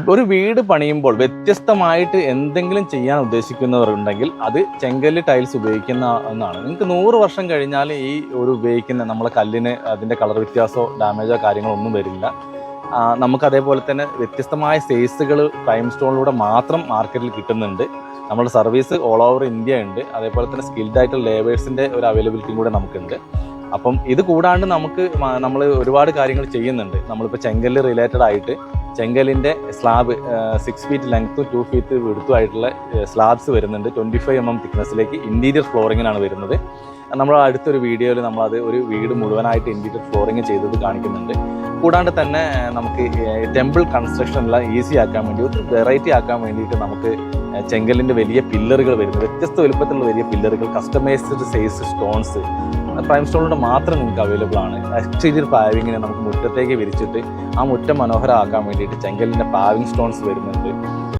ഒരു വീട് പണിയുമ്പോൾ വ്യത്യസ്തമായിട്ട് എന്തെങ്കിലും ചെയ്യാൻ ഉദ്ദേശിക്കുന്നവരുണ്ടെങ്കിൽ അത് ചെങ്കല്ല് ടൈൽസ് ഉപയോഗിക്കുന്ന എന്നാണ് നിങ്ങൾക്ക് നൂറ് വർഷം കഴിഞ്ഞാൽ ഈ ഒരു ഉപയോഗിക്കുന്ന നമ്മളെ കല്ലിന് അതിന്റെ കളർ വ്യത്യാസമോ ഡാമേജോ കാര്യങ്ങളോ ഒന്നും വരില്ല. നമുക്ക് അതേപോലെ തന്നെ വ്യത്യസ്തമായ സൈസുകൾ ടൈം സ്റ്റോണിലൂടെ മാത്രം മാർക്കറ്റിൽ കിട്ടുന്നുണ്ട്. നമ്മുടെ സർവീസ് ഓൾ ഓവർ ഇന്ത്യ ഉണ്ട്. അതേപോലെ തന്നെ സ്കിൽഡ് ആയിട്ടുള്ള ലേബേഴ്സിന്റെ ഒരു അവൈലബിലിറ്റിയും കൂടെ നമുക്കുണ്ട്. അപ്പം ഇത് കൂടാണ്ട് നമുക്ക് നമ്മൾ ഒരുപാട് കാര്യങ്ങൾ ചെയ്യുന്നുണ്ട്. നമ്മളിപ്പോൾ ചെങ്കല്ല് റിലേറ്റഡ് ആയിട്ട് ചെങ്കലിന്റെ സ്ലാബ് സിക്സ് ഫീറ്റ് ലെങ്ത്തും ടു ഫീറ്റ് വിടുത്തും ആയിട്ടുള്ള സ്ലാബ്സ് വരുന്നുണ്ട്. ട്വന്റി ഫൈവ് എം എം തിക്നെസ്സിലേക്ക് ഇന്റീരിയർ ഫ്ലോറിങ്ങിനാണ് വരുന്നത്. നമ്മൾ അടുത്തൊരു വീഡിയോയിൽ നമ്മളത് ഒരു വീട് മുഴുവനായിട്ട് ഇന്റീരിയർ ഫ്ലോറിങ് ചെയ്തത് കാണിക്കുന്നുണ്ട്. കൂടാണ്ട് തന്നെ നമുക്ക് ടെമ്പിൾ കൺസ്ട്രക്ഷനെല്ലാം ഈസി ആക്കാൻ വേണ്ടി വെറൈറ്റി ആക്കാൻ വേണ്ടിയിട്ട് നമുക്ക് ചെങ്കലിന്റെ വലിയ പില്ലറുകൾ വരുന്നത് വ്യത്യസ്ത വലുപ്പത്തിലുള്ള വലിയ പില്ലറുകൾ കസ്റ്റമൈസ്ഡ് സൈസ് സ്റ്റോൺസ് പ്രൈം സ്റ്റോണിലൂടെ മാത്രം നിങ്ങൾക്ക് അവൈലബിൾ ആണ്. എക്സ്റ്റീരിയർ പാവിങ്ങിനെ നമുക്ക് മുറ്റത്തേക്ക് വിരിച്ചിട്ട് ആ മുറ്റം മനോഹരമാക്കാൻ വേണ്ടിയിട്ട് ചെങ്കലിന്റെ പാവിങ് സ്റ്റോൺസ് വരുന്നുണ്ട്.